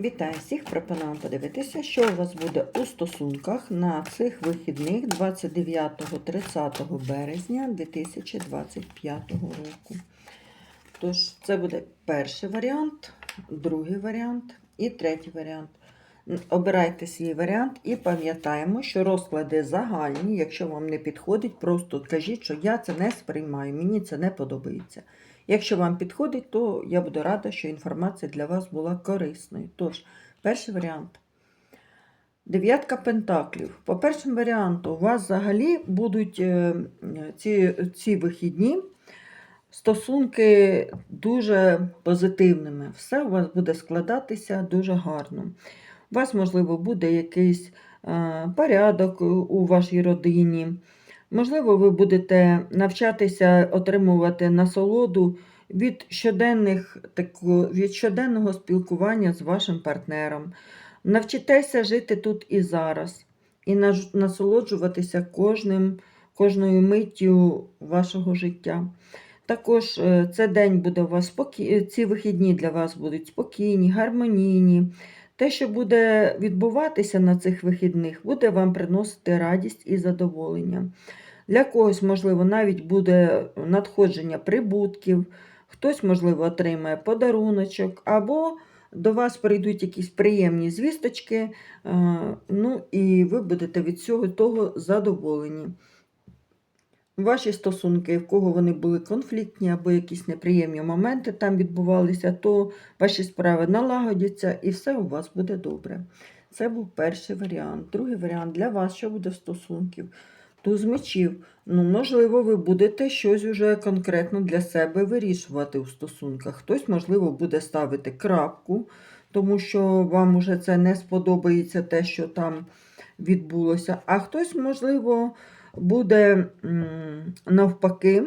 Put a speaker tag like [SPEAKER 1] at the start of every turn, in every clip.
[SPEAKER 1] Вітаю всіх! Пропоную подивитися, що у вас буде у стосунках на цих вихідних 29-30 березня 2025 року. Тож, це буде перший варіант, другий варіант і третій варіант. Обирайте свій варіант і пам'ятаємо, що розклади загальні, якщо вам не підходить, просто кажіть, що я це не сприймаю, мені це не подобається. Якщо вам підходить, то я буду рада, що інформація для вас була корисною. Тож, перший варіант. Дев'ятка пентаклів. По першому варіанту, у вас взагалі будуть е, ці, ці вихідні стосунки дуже позитивними. Все у вас буде складатися дуже гарно. У вас, можливо, буде якийсь е, порядок у вашій родині. Можливо, ви будете навчатися отримувати насолоду від, щоденних, від щоденного спілкування з вашим партнером. Навчитеся жити тут і зараз, і насолоджуватися кожним, кожною миттю вашого життя. Також е, цей день буде у вас спокі... ці вихідні для вас будуть спокійні, гармонійні. Те, що буде відбуватися на цих вихідних, буде вам приносити радість і задоволення. Для когось, можливо, навіть буде надходження прибутків, хтось, можливо, отримає подаруночок, або до вас прийдуть якісь приємні звісточки, е, ну і ви будете від цього того задоволені. Ваші стосунки, в кого вони були конфліктні або якісь неприємні моменти там відбувалися, то ваші справи налагодяться і все у вас буде добре. Це був перший варіант. Другий варіант для вас, що буде в стосунків. Туз мечів. Ну, можливо, ви будете щось уже конкретно для себе вирішувати у стосунках. Хтось, можливо, буде ставити крапку, тому що вам уже це не сподобається те, що там відбулося. А хтось, можливо, буде навпаки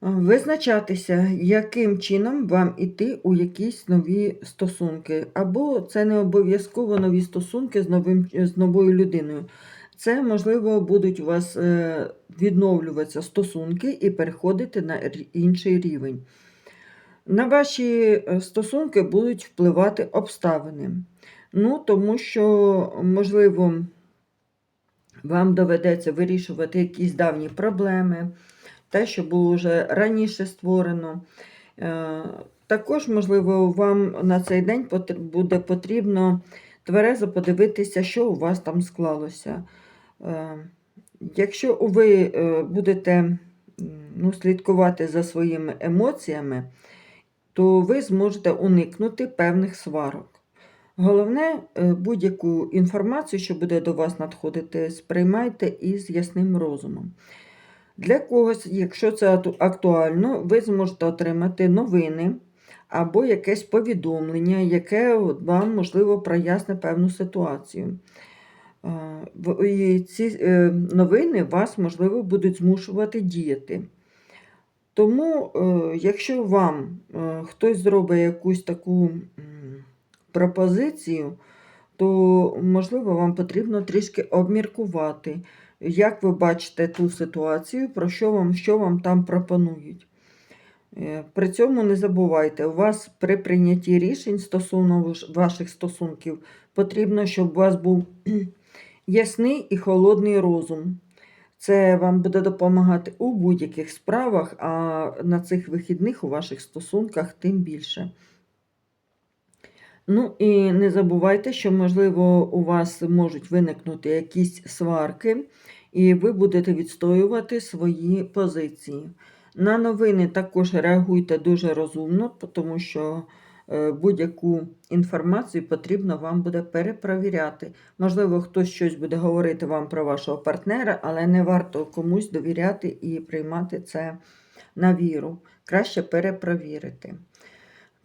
[SPEAKER 1] визначатися, яким чином вам іти у якісь нові стосунки. Або це не обов'язково нові стосунки з, новим, з новою людиною. Це, можливо, будуть у вас е, відновлюватися стосунки і переходити на інший рівень. На ваші е, стосунки будуть впливати обставини. Ну, тому що, можливо, вам доведеться вирішувати якісь давні проблеми, те, що було вже раніше створено. Е, Також, можливо, вам на цей день буде потрібно тверезо подивитися, що у вас там склалося. Е, Якщо ви е, будете ну, слідкувати за своїми емоціями, то ви зможете уникнути певних сварок. Головне, е, будь-яку інформацію, що буде до вас надходити, сприймайте із ясним розумом. Для когось, якщо це актуально, ви зможете отримати новини або якесь повідомлення, яке вам, можливо, проясне певну ситуацію. Е, І ці е, новини вас, можливо, будуть змушувати діяти. Тому, якщо вам хтось зробить якусь таку пропозицію, то, можливо, вам потрібно трішки обміркувати, як ви бачите ту ситуацію, про що вам, що вам там пропонують. Е, При цьому не забувайте, у вас при прийнятті рішень стосовно ваших стосунків потрібно, щоб у вас був ясний і холодний розум. Це вам буде допомагати у будь-яких справах, а на цих вихідних у ваших стосунках тим більше. Ну і не забувайте, що, можливо, у вас можуть виникнути якісь сварки, і ви будете відстоювати свої позиції. На новини також реагуйте дуже розумно, тому що е, будь-яку інформацію потрібно вам буде перепровіряти. Можливо, хтось щось буде говорити вам про вашого партнера, але не варто комусь довіряти і приймати це на віру. Краще перепровірити.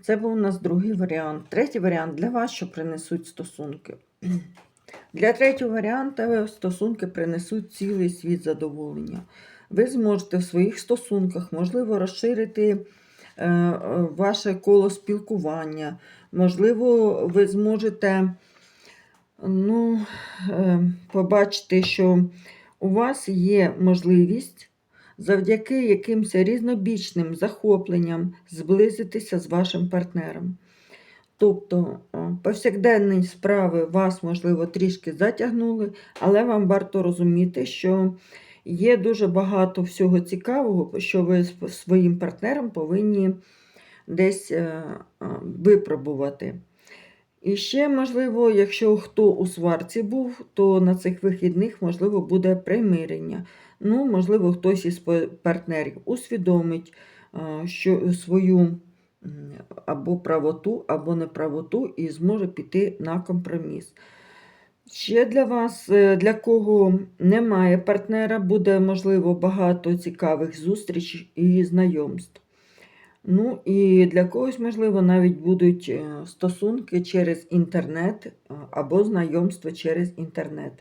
[SPEAKER 1] Це був у нас другий варіант. Третій варіант для вас, що принесуть стосунки. Для третього варіанта стосунки принесуть цілий світ задоволення. Ви зможете в своїх стосунках, можливо, розширити е, е, ваше коло спілкування. Можливо, ви зможете ну, е, побачити, що у вас є можливість завдяки якимось різнобічним захопленням зблизитися з вашим партнером. Тобто повсякденні справи вас, можливо, трішки затягнули, але вам варто розуміти, що є дуже багато всього цікавого, що ви з своїм партнером повинні десь е, е, випробувати. І ще, можливо, якщо хто у сварці був, то на цих вихідних, можливо, буде примирення. Ну, можливо, хтось із партнерів усвідомить що свою або правоту, або неправоту і зможе піти на компроміс. Ще для вас, е, для кого немає партнера, буде можливо багато цікавих зустріч і знайомств. Ну і для когось, можливо, навіть будуть е, стосунки через інтернет е, або знайомства через інтернет.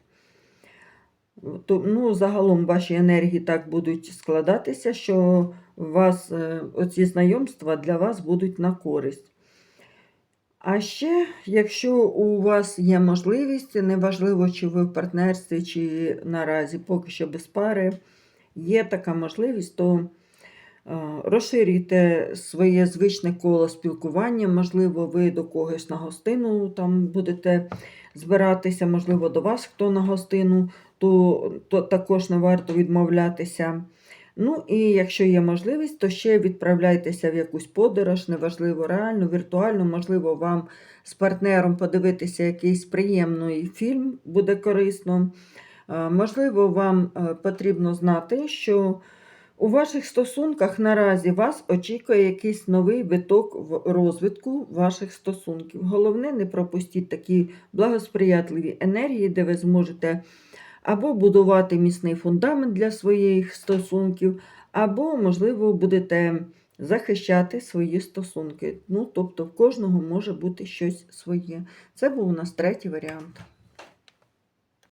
[SPEAKER 1] То, ну, загалом ваші енергії так будуть складатися, що вас е, оці знайомства для вас будуть на користь. А ще, якщо у вас є можливість, неважливо, чи ви в партнерстві, чи наразі поки що без пари, є така можливість, то розширюйте своє звичне коло спілкування. Можливо, ви до когось на гостину там будете збиратися, можливо, до вас хто на гостину, то, то також не варто відмовлятися. Ну і якщо є можливість, то ще відправляйтеся в якусь подорож, неважливо, реально, віртуально, можливо, вам з партнером подивитися якийсь приємний фільм буде корисно. Е, Можливо, вам е, потрібно знати, що у ваших стосунках наразі вас очікує якийсь новий виток в розвитку ваших стосунків. Головне, не пропустіть такі благосприятливі енергії, де ви зможете або будувати міцний фундамент для своїх стосунків, або, можливо, будете захищати свої стосунки. Ну, тобто, в кожного може бути щось своє. Це був у нас третій варіант.